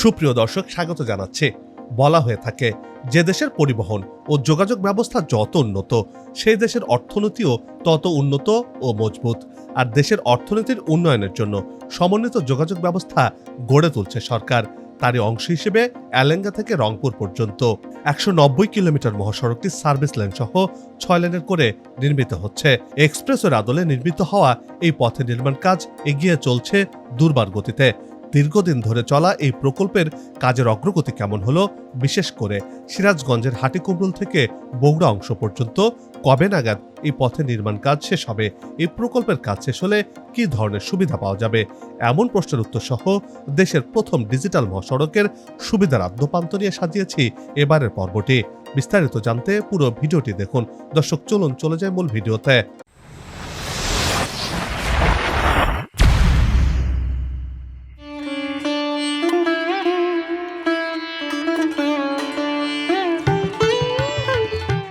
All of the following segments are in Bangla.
সুপ্রিয় দর্শক, স্বাগত জানাচ্ছি। বলা হয়ে থাকে, যে দেশের পরিবহন ও যোগাযোগ ব্যবস্থা যত উন্নত, সেই দেশের অর্থনীতিও তত উন্নত ও মজবুত। আর দেশের অর্থনীতির উন্নয়নের জন্য সমন্বিত যোগাযোগ ব্যবস্থা গড়ে তুলছে সরকার। তারই অংশ হিসেবে অ্যালেঙ্গা থেকে রংপুর পর্যন্ত একশো নব্বই কিলোমিটার মহাসড়কটি সার্ভিস লেন সহ ছয় লেনের করে নির্মিত হচ্ছে। এক্সপ্রেসের আদলে নির্মিত হওয়া এই পথে নির্মাণ কাজ এগিয়ে চলছে দুর্বার গতিতে। দীর্ঘদিন ধরে চলা এই প্রকল্পের কাজের অগ্রগতি কেমন হলো, বিশেষ করে সিরাজগঞ্জের হাটিকুমরুল থেকে বগুড়া অংশ পর্যন্ত কবে নাগাদ এই পথে নির্মাণ কাজ শেষ হবে, এই প্রকল্পের কাজ শেষ হলে কি ধরনের সুবিধা পাওয়া যাবে? এমন প্রশ্নের উত্তর সহ দেশের প্রথম ডিজিটাল মহাসড়কের সুবিধার আদ্যপান্ত নিয়ে সাজিয়েছি এবারের পর্বটি। বিস্তারিত জানতে পুরো ভিডিওটি দেখুন। দর্শক, চলুন, চলে যায় মূল ভিডিওতে।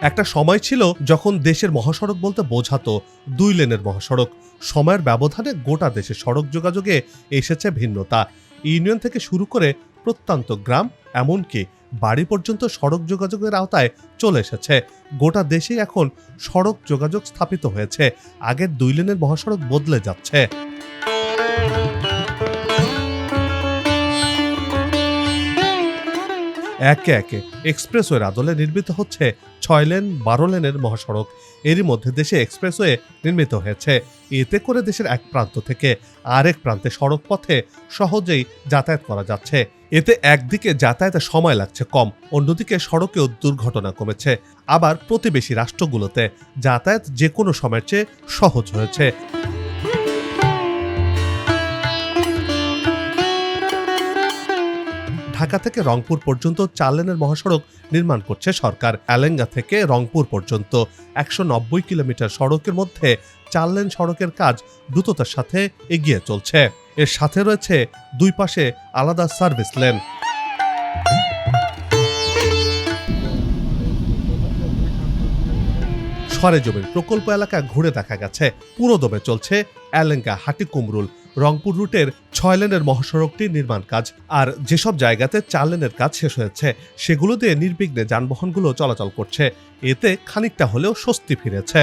একটা সময় ছিল যখন দেশের মহাসড়ক বলতে বোঝাতো দুই লেনের মহাসড়ক। সময়ের ব্যবধানে গোটা দেশে সড়ক যোগাযোগে এসেছে ভিন্নতা। ইউনিয়ন থেকে শুরু করে প্রত্যন্ত গ্রাম, এমনকি বাড়ি পর্যন্ত সড়ক যোগাযোগের আওতায় চলে এসেছে। গোটা দেশে এখন সড়ক যোগাযোগ স্থাপিত হয়েছে। আগের দুই লেনের মহাসড়ক বদলে যাচ্ছে। একে একে এক্সপ্রেসওয়ের আদলে নির্মিত হচ্ছে ছয় লেন, বারো লেনের মহাসড়ক। এরই মধ্যে দেশে এক্সপ্রেসওয়ে নির্মিত হয়েছে। এতে করে দেশের এক প্রান্ত থেকে আরেক প্রান্তে সড়ক পথে সহজেই যাতায়াত করা যাচ্ছে। এতে একদিকে যাতায়াতে সময় লাগছে কম, অন্যদিকে সড়কেও দুর্ঘটনা কমেছে। আবার প্রতিবেশী রাষ্ট্রগুলোতে যাতায়াত যে কোনো সময়ের চেয়ে সহজ হয়েছে। ঢাকা থেকে রংপুর পর্যন্ত চার লেনের মহাসড়ক নির্মাণ করছে সরকার। অ্যালেঙ্গা থেকে রংপুর পর্যন্ত একশো নব্বই কিলোমিটার সড়কের মধ্যে চার লেন সড়কের কাজ দ্রুততার সাথে এগিয়ে চলছে। এর সাথে রয়েছে দুই পাশে আলাদা সার্ভিস লেন। সরেজমিন প্রকল্প এলাকা ঘুরে দেখা গেছে। পুরো দমে চলছে অ্যালেঙ্গা হাটিকুমরুল রংপুর রুটের ছয় লেনের মহাসড়কটি নির্মাণ কাজ। আর যেসব জায়গাতে চার লেনের কাজ শেষ হয়েছে, সেগুলো দিয়ে নির্বিঘ্নে যানবাহনগুলো চলাচল করছে। এতে খানিকটা হলেও স্বস্তি ফিরেছে।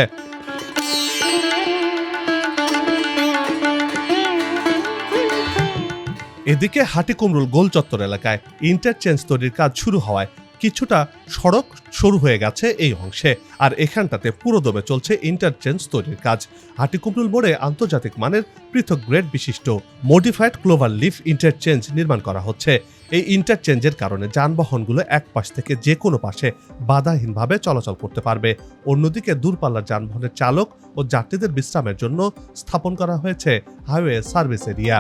এদিকে হাটিকুমরুল গোল চত্বর এলাকায় ইন্টারচেঞ্জ তৈরির কাজ শুরু হওয়ায় কিছুটা সড়ক শুরু হয়ে গেছে এই অংশে। আর এখানটাতে পুরো দমে চলছে ইন্টারচেঞ্জ তৈরির কাজ। হাটিকুমরুল মোড়ে আন্তর্জাতিক মানের পৃথক গ্রেড বিশিষ্ট মডিফাইড ক্লোভার লিফ ইন্টারচেঞ্জ নির্মাণ করা হচ্ছে। এই ইন্টারচেঞ্জের কারণে যানবাহনগুলো এক পাশ থেকে যে কোনো পাশে বাধাহীনভাবে চলাচল করতে পারবে। অন্যদিকে দূরপাল্লার যানবাহনের চালক ও যাত্রীদের বিশ্রামের জন্য স্থাপন করা হয়েছে হাইওয়ে সার্ভিস এরিয়া।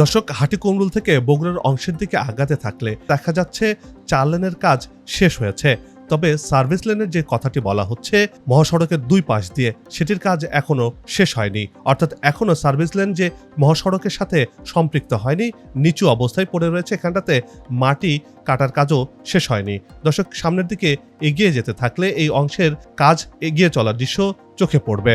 দর্শক হাটিকুমরুল থেকে বগুড়ার অংশের দিকে আগাতে থাকলে দেখা যাচ্ছে চার লেনের কাজ শেষ হয়েছে। তবে সার্ভিস লেনের যে কথাটি বলা হচ্ছে, মহাসড়কের দুই পাশ দিয়ে সেটির কাজ এখনও শেষ হয়নি। অর্থাৎ এখনও সার্ভিস লেন যে মহাসড়কের সাথে সম্পৃক্ত হয়নি, নিচু অবস্থায় পড়ে রয়েছে এখানটাতে মাটি, কাটার কাজও শেষ হয়নি। দর্শক, সামনের দিকে এগিয়ে যেতে থাকলে এই অংশের কাজ এগিয়ে চলার দৃশ্য চোখে পড়বে।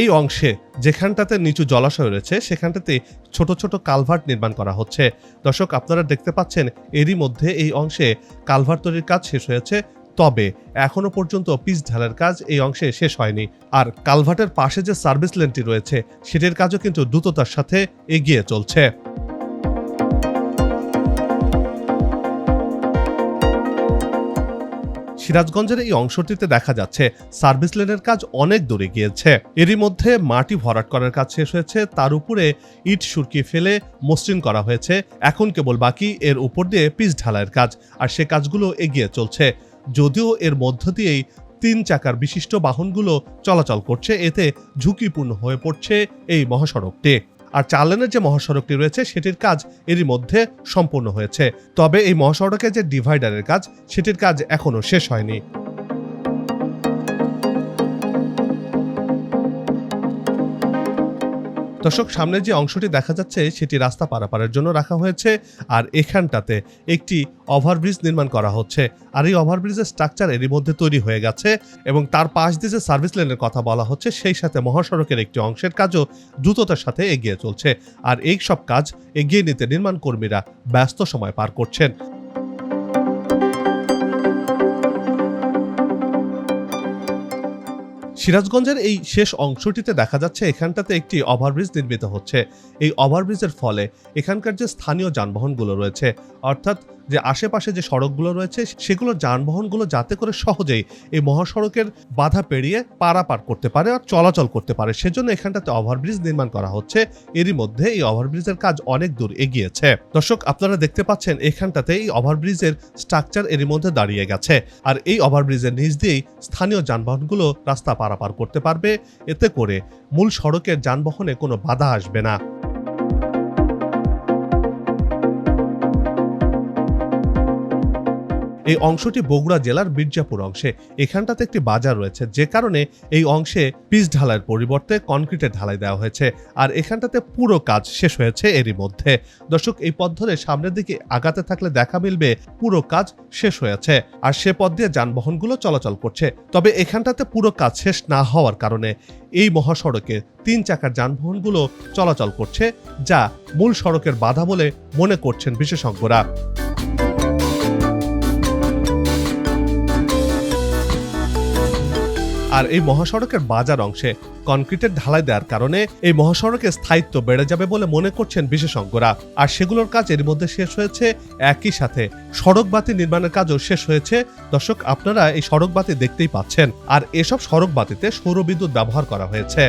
এই অংশে যেখানটাতে নিচু জলাশয় রয়েছে, সেখানটাতে ছোট ছোট কালভার্ট নির্মাণ করা হচ্ছে। দর্শক, আপনারা দেখতে পাচ্ছেন, এরই মধ্যে এই অংশে কালভার্ট তৈরির কাজ শেষ হয়েছে। তবে এখনও পর্যন্ত পিচ ঢালার কাজ এই অংশে শেষ হয়নি। আর কালভার্টের পাশে যে সার্ভিস লেনটি রয়েছে, সেটির কাজও কিন্তু দ্রুততার সাথে এগিয়ে চলছে। সিরাজগঞ্জের এই অংশটিতে দেখা যাচ্ছে, সার্ভিস লেনের কাজ অনেক দূরে গিয়েছে। এরই মধ্যে মাটি ভরাট করার কাজ শেষ হয়েছে, তার উপরে ইট সুরকি ফেলে মসৃণ করা হয়েছে। এখন কেবল বাকি, এর উপর দিয়ে পিচ ঢালাইয়ের কাজ, আর সে কাজগুলো এগিয়ে চলছে। যদিও এর মধ্য দিয়েই তিন চাকার বিশিষ্ট বাহনগুলো চলাচল করছে, এতে ঝুঁকিপূর্ণ হয়ে পড়ছে এই মহাসড়কটি। আর চার লেনের যে মহাসড়কটি রয়েছে, সেটির কাজ এরই মধ্যে সম্পূর্ণ হয়েছে। তবে এই মহাসড়কের যে ডিভাইডারের কাজ, সেটির কাজ এখনও শেষ হয়নি। দর্শক, সামনে যে অংশটি দেখা যাচ্ছে, সেটি রাস্তা পারাপারের জন্য রাখা হয়েছে আর এখানটাতে একটি ওভারব্রিজ নির্মাণ করা হচ্ছে। আর এই ওভারব্রিজের স্ট্রাকচার এরই মধ্যে তৈরি হয়ে গেছে এবং তার পাশ দিয়ে যে সার্ভিস লেনের কথা বলা হচ্ছে, সেই সাথে মহাসড়কের একটি অংশের কাজও দ্রুততার সাথে এগিয়ে চলছে। আর এই সব কাজ এগিয়ে নিতে নির্মাণ কর্মীরা ব্যস্ত সময় পার করছেন। সিরাজগঞ্জের এই শেষ অংশটিতে দেখা যাচ্ছে এখানটাতে একটি ওভারব্রিজ নির্মিত হচ্ছে। এই ওভারব্রিজের ফলে এখানকার যে স্থানীয় যানবাহনগুলো রয়েছে, অর্থাৎ যে আশেপাশে যে সড়কগুলো রয়েছে সেগুলো যানবাহনগুলো যাতে করে সহজেই এই মহাসড়কের বাধা পেরিয়ে পারাপার করতে পারে আর চলাচল করতে পারে। সেজন্য এখানটাতে ওভারব্রিজ নির্মাণ করা হচ্ছে। এরই মধ্যে এই ওভারব্রিজের কাজ অনেক দূর এগিয়েছে। দর্শক, আপনারা দেখতে পাচ্ছেন এখানটাতে এই ওভারব্রিজের স্ট্রাকচার এরই মধ্যে দাঁড়িয়ে গেছে। আর এই ওভারব্রিজের নিচ দিয়েই স্থানীয় যানবাহনগুলো রাস্তা পারাপার করতে পারবে। এতে করে মূল সড়কের যানবাহনে কোনো বাধা আসবে না। এই অংশটি বগুড়া জেলার মির্জাপুর অংশে। এখানটাতে একটি বাজার রয়েছে, যে কারণে এই অংশে পিচ ঢালাইয়ের পরিবর্তে কনক্রিটের ঢালাই দেওয়া হয়েছে আর এখানটাতে পুরো কাজ শেষ হয়েছে এরই মধ্যে। দর্শক, এই পথ ধরে সামনের দিকে আগাতে থাকলে দেখা মিলবে পুরো কাজ শেষ হয়েছে আর সে পথ দিয়ে যানবাহনগুলো চলাচল করছে। তবে এখানটাতে পুরো কাজ শেষ না হওয়ার কারণে এই মহাসড়কে তিন চাকার যানবাহনগুলো চলাচল করছে, যা মূল সড়কের বাধা বলে মনে করছেন বিশেষজ্ঞরা। আর এই মহাসড়কের বাজার অংশে কনক্রিটের ঢালাই দেওয়ার কারণে এই মহাসড়কের স্থায়িত্ব বেড়ে যাবে বলে মনে করছেন বিশেষজ্ঞরা। আর সেগুলোর কাজ এর মধ্যে শেষ হয়েছে। একই সাথে সড়ক বাতি নির্মাণের কাজও শেষ হয়েছে। দর্শক, আপনারা এই সড়ক বাতি দেখতেই পাচ্ছেন। আর এসব সড়ক বাতিতে সৌরবিদ্যুৎ ব্যবহার করা হয়েছে।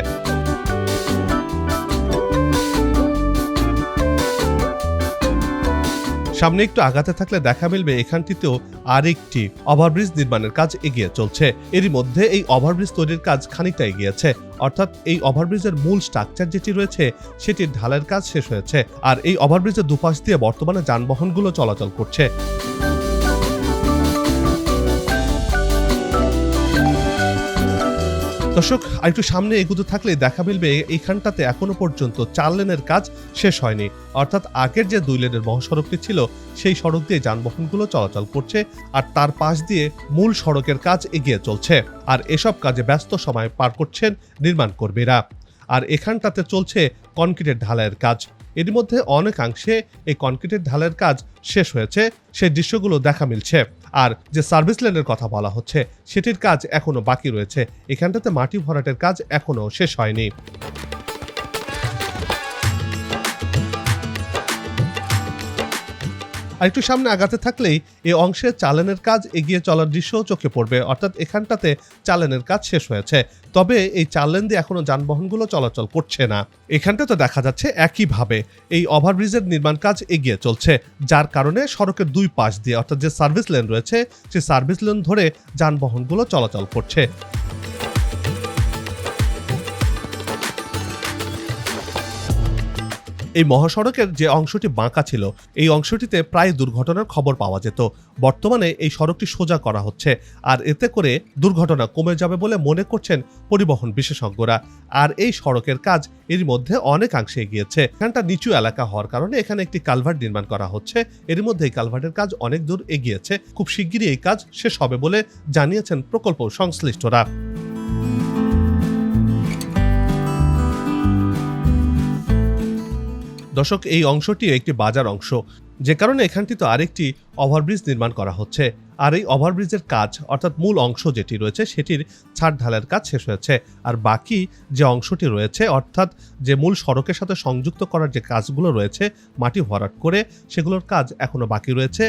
সামনে একটু আগাতে থাকলে দেখা মিলবে এখানটিতেও আরেকটি ওভারব্রিজ নির্মাণের কাজ এগিয়ে চলছে। এরই মধ্যে এই ওভারব্রিজ তৈরির কাজ খানিকটা এগিয়েছে। অর্থাৎ এই ওভারব্রিজের মূল স্ট্রাকচার যেটি রয়েছে, সেটির ঢালের কাজ শেষ হয়েছে। আর এই ওভারব্রিজের দুপাশ দিয়ে বর্তমানে যানবাহনগুলো চলাচল করছে। দর্শক আরেকটু সামনে এগুতে থাকলে দেখা মিলবে এইখানটাতে এখনও পর্যন্ত চার লেনের কাজ শেষ হয়নি। অর্থাৎ আগের যে দুই লেনের মহাসড়কটি ছিল, সেই সড়ক দিয়ে যানবাহনগুলো চলাচল করছে, আর তার পাশ দিয়ে মূল সড়কের কাজ এগিয়ে চলছে। আর এসব কাজে ব্যস্ত সময় পার করছেন নির্মাণ কর্মীরা। আর এখানটাতে চলছে কনক্রিটের ঢালাইয়ের কাজ। এর মধ্যে অনেকাংশে এই কনক্রিটের ঢালাইয়ের কাজ শেষ হয়েছে, সেই দৃশ্যগুলো দেখা মিলছে। আর যে সার্ভিস লেনের কথা বলা হচ্ছে, সেটির কাজ এখনও বাকি রয়েছে। এখানটাতে মাটি ভরাটের কাজ এখনও শেষ হয়নি। আর একটু সামনে আগাতে থাকলেই এই অংশে চালানের কাজ এগিয়ে চলার দৃশ্যও চোখে পড়বে। অর্থাৎ এখানটাতে চালানের কাজ শেষ হয়েছে। তবে এই চালেন দিয়ে এখনও যানবাহনগুলো চলাচল করছে না। এখানটা তো দেখা যাচ্ছে একইভাবে। এই ওভারব্রিজের নির্মাণ কাজ এগিয়ে চলছে। যার কারণে সড়কের দুই পাশ দিয়ে, অর্থাৎ যে সার্ভিস লেন রয়েছে, সেই সার্ভিস লেন ধরে যানবাহনগুলো চলাচল করছে। এই মহাসড়কের যে অংশটি বাঁকা ছিল, এই অংশটিতে প্রায় দুর্ঘটনার খবর পাওয়া যেত। বর্তমানে এই সড়কটি সোজা করা হচ্ছে, আর এতে করে দুর্ঘটনা কমে যাবে বলে মনে করছেন পরিবহন বিশেষজ্ঞরা। আর এই সড়কের কাজ এর মধ্যে অনেকাংশে এগিয়েছে। এখানটা নিচু এলাকা হওয়ার কারণে এখানে একটি কালভার্ট নির্মাণ করা হচ্ছে। এর মধ্যে এই কালভার্টের কাজ অনেক দূর এগিয়েছে। খুব শিগগিরই এই কাজ শেষ হবে বলে জানিয়েছেন প্রকল্প সংশ্লিষ্টরা। দর্শক এই অংশটিও একটি বাজার অংশ। যে কারণে এখানটিতে আরেকটি ওভারব্রিজ নির্মাণ করা হচ্ছে। আর এই ওভারব্রিজের কাজ, অর্থাৎ মূল অংশ যেটি রয়েছে, সেটির ছাদ ঢালের কাজ শেষ হয়েছে। আর বাকি যে অংশটি রয়েছে, অর্থাৎ যে মূল সড়কের সাথে সংযুক্ত করার যে কাজগুলো রয়েছে, মাটি ভরাট করে সেগুলোর কাজ এখনও বাকি রয়েছে।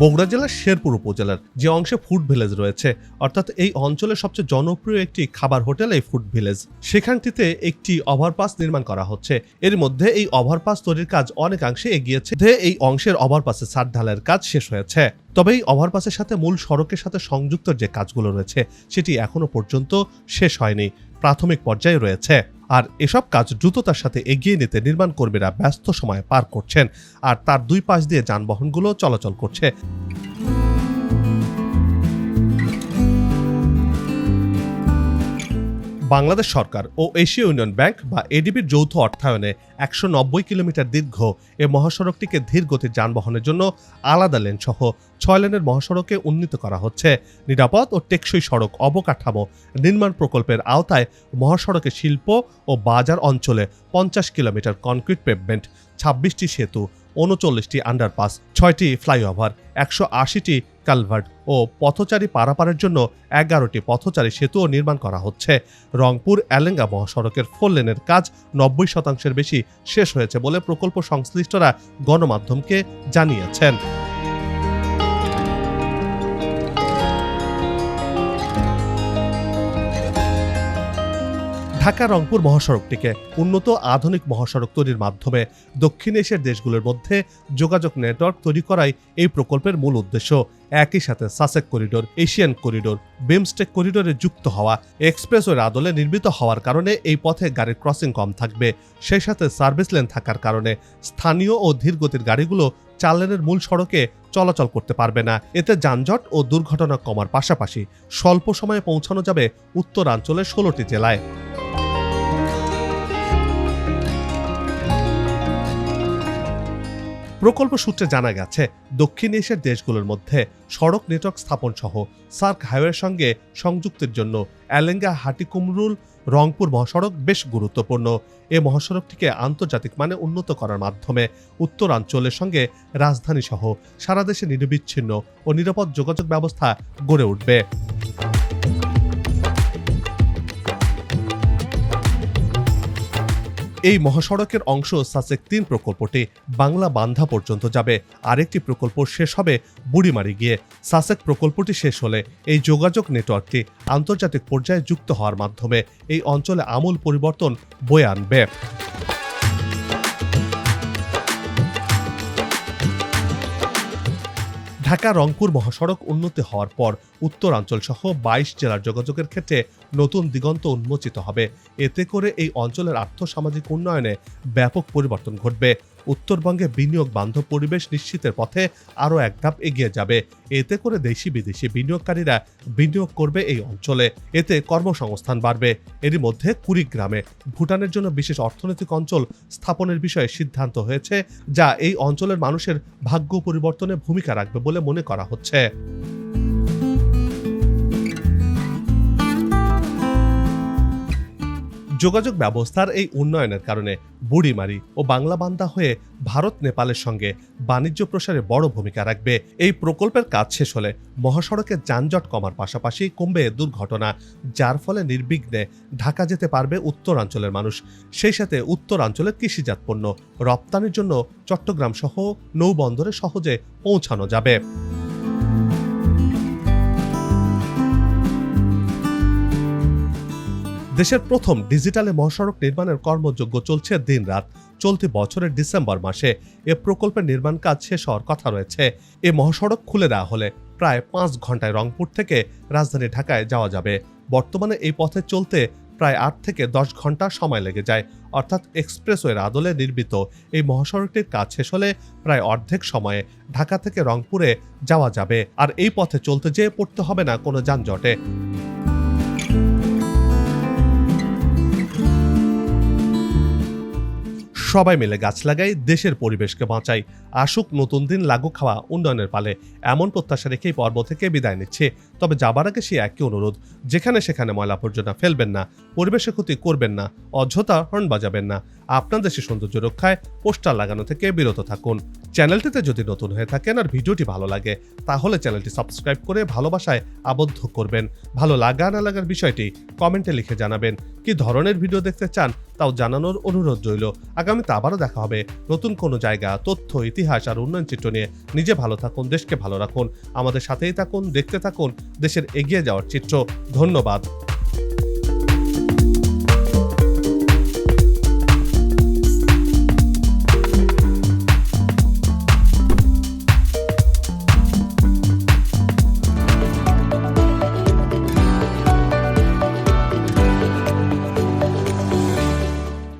বগুড়া জেলার শেরপুর উপজেলার যে অংশে ফুড ভিলেজ রয়েছে, অর্থাৎ এই অঞ্চলের সবচেয়ে জনপ্রিয় একটি খাবার হোটেল এই ফুড ভিলেজ সেখানটিতে একটি ওভারপাস নির্মাণ করা হচ্ছে। এর মধ্যে এই ওভারপাস তৈরির কাজ অনেকাংশে এগিয়েছে এই অংশের ওভারপাসে সার ঢালের কাজ শেষ হয়েছে। তবে এই ওভারপাসের সাথে মূল সড়কের সাথে সংযুক্ত যে কাজগুলো রয়েছে, সেটি এখনও পর্যন্ত শেষ হয়নি। প্রাথমিক পর্যায়ে রয়েছে। আর এসব কাজ দ্রুততার সাথে এগিয়ে নিতে নির্মাণ কর্মীরা ব্যস্ত সময় পার করছেন। আর তার দুই পাশ দিয়ে যানবাহনগুলো চলাচল করছে। বাংলাদেশ সরকার ও এশীয় ইউনিয়ন ব্যাংক বা এডিবির যৌথ অর্থায়নে একশো নব্বই কিলোমিটার দীর্ঘ এ মহাসড়কটিকে ধীর গতির যানবাহনের জন্য আলাদা লেন সহ ছয় লেনের মহাসড়কে উন্নীত করা হচ্ছে। নিরাপদ ও টেকসই সড়ক অবকাঠামো নির্মাণ প্রকল্পের আওতায় মহাসড়কে শিল্প ও বাজার অঞ্চলে পঞ্চাশ কিলোমিটার কনক্রিট পেভমেন্ট ছাব্বিশটি সেতু উনচল্লিশটি আন্ডারপাস ছয়টি ফ্লাইওভার একশো আশিটি কালভার্ট ও পথচারী পারাপারের জন্য এগারোটি পথচারী সেতুও নির্মাণ করা হচ্ছে। রংপুর এলেঙ্গা মহাসড়কের ফোর লেনের কাজ নব্বই শতাংশের বেশি শেষ হয়েছে বলে প্রকল্প সংশ্লিষ্টরা গণমাধ্যমকে জানিয়েছেন। ঢাকা রংপুর মহাসড়কটিকে উন্নত আধুনিক মহাসড়ক তৈরির মাধ্যমে দক্ষিণ এশিয়ার দেশগুলোর মধ্যে যোগাযোগ নেটওয়ার্ক তৈরি করাই এই প্রকল্পের মূল উদ্দেশ্য। একই সাথে SASEC corridor, Asian corridor, BIMSTEC করিডোরে যুক্ত হওয়া, এক্সপ্রেসওয়ের আদলে নির্মিত হওয়ার কারণে এই পথে গাড়ির ক্রসিং কম থাকবে। সেই সাথে সার্ভিস লেন থাকার কারণে স্থানীয় ও ধীরগতির গাড়িগুলো চার মূল সড়কে চলাচল করতে পারবে না। এতে যানজট ও দুর্ঘটনা কমার পাশাপাশি স্বল্প সময়ে পৌঁছানো যাবে উত্তরাঞ্চলের ষোলোটি জেলায়। প্রকল্প সূত্রে জানা গেছে, দক্ষিণ এশিয়ার দেশগুলোর মধ্যে সড়ক নেটওয়ার্ক স্থাপন সহ সার্ক হাইওয়ের সঙ্গে সংযুক্তের জন্য অ্যালেঙ্গা হাটিকুমরুল রংপুর মহাসড়ক বেশ গুরুত্বপূর্ণ। এ মহাসড়কটিকে আন্তর্জাতিক মানে উন্নত করার মাধ্যমে উত্তরাঞ্চলের সঙ্গে রাজধানী সহ সারা দেশে নিরবিচ্ছিন্ন ও নিরাপদ যোগাযোগ ব্যবস্থা গড়ে উঠবে। এই মহাসড়কের অংশ সাসেক তিন প্রকল্পটি বাংলা বান্ধা পর্যন্ত যাবে। আরেকটি প্রকল্প শেষ হবে বুড়িমারি গিয়ে। সাসেক প্রকল্পটি শেষ হলে এই যোগাযোগ নেটওয়ার্কটি আন্তর্জাতিক পর্যায়ে যুক্ত হওয়ার মাধ্যমে এই অঞ্চলে আমূল পরিবর্তন বয়ে আনবে। ঢাকা রংপুর মহাসড়ক উন্নতি হওয়ার পর উত্তরাঞ্চল সহ বাইশ জেলার যোগাযোগের ক্ষেত্রে নতুন দিগন্ত উন্মোচিত হবে। এতে করে এই অঞ্চলের আর্থসামাজিক উন্নয়নে ব্যাপক পরিবর্তন ঘটবে। উত্তরবঙ্গে বিনিয়োগ বান্ধব পরিবেশ নিশ্চিতের পথে আরও এক ধাপ এগিয়ে যাবে। এতে করে দেশি বিদেশি বিনিয়োগকারীরা বিনিয়োগ করবে এই অঞ্চলে। এতে কর্মসংস্থান বাড়বে। এরই মধ্যে কুড়িগ্রামে ভুটানের জন্য বিশেষ অর্থনৈতিক অঞ্চল স্থাপনের বিষয়ে সিদ্ধান্ত হয়েছে, যা এই অঞ্চলের মানুষের ভাগ্য পরিবর্তনে ভূমিকা রাখবে বলে মনে করা হচ্ছে। যোগাযোগ ব্যবস্থার এই উন্নয়নের কারণে বুড়িমারি ও বাংলাবান্ধা হয়ে ভারত নেপালের সঙ্গে বাণিজ্য প্রসারে বড় ভূমিকা রাখবে। এই প্রকল্পের কাজ শেষ হলে মহাসড়কে যানজট কমার পাশাপাশি কমবে দুর্ঘটনা, যার ফলে নির্বিঘ্নে ঢাকা যেতে পারবে উত্তরাঞ্চলের মানুষ। সেই সাথে উত্তরাঞ্চলের কৃষিজাত পণ্য রপ্তানির জন্য চট্টগ্রাম সহ নৌবন্দরে সহজে পৌঁছানো যাবে। দেশের প্রথম ডিজিটালে মহাসড়ক নির্মাণের কর্মযোগ্য চলছে দিনরাত। চলতি বছরের ডিসেম্বর মাসে এ প্রকল্পের নির্মাণ কাজ শেষ হওয়ার কথা রয়েছে। এ মহাসড়ক খুলে দেওয়া হলে প্রায় পাঁচ ঘন্টায় রংপুর থেকে রাজধানী ঢাকায় যাওয়া যাবে। বর্তমানে এই পথে চলতে প্রায় আট থেকে দশ ঘণ্টা সময় লেগে যায়। অর্থাৎ এক্সপ্রেসওয়ের আদলে নির্মিত এই মহাসড়কটির কাজ শেষ হলে প্রায় অর্ধেক সময়ে ঢাকা থেকে রংপুরে যাওয়া যাবে। আর এই পথে চলতে যেয়ে পড়তে হবে না কোনো যানজটে। সবাই মিলে গাছ লাগাই, দেশের পরিবেশকে বাঁচাই। আসুক নতুন দিন লাগু খাওয়া উন্নয়নের পালে। এমন প্রত্যাশা রেখেই পর্ব থেকে বিদায় নিচ্ছে। তবে যাবার আগে সে একই অনুরোধ, যেখানে সেখানে ময়লা আবর্জনা ফেলবেন না, পরিবেশের ক্ষতি করবেন না, অযথা হর্ন বাজাবেন না। আপনার দেশের সৌন্দর্য রক্ষায় পোস্টার লাগানো থেকে বিরত থাকুন। চ্যানেলটিতে যদি নতুন হয়ে থাকেন আর ভিডিওটি ভালো লাগে, তাহলে চ্যানেলটি সাবস্ক্রাইব করে ভালোবাসায় আবদ্ধ করবেন। ভালো লাগা না লাগার বিষয়টি কমেন্টে লিখে জানাবেন, কি ধরনের ভিডিও দেখতে চান তাও জানানোর অনুরোধ রইল। আগামীতে আবারও দেখা হবে নতুন কোনো জায়গা, তথ্য, ইতিহাস আর উন্নয়ন চিত্র নিয়ে। নিজে ভালো থাকুন, দেশকে ভালো রাখুন। আমাদের সাথেই থাকুন, দেখতে থাকুন। দেশের এগিয়ে যাওয়ার চিত্র। ধন্যবাদ।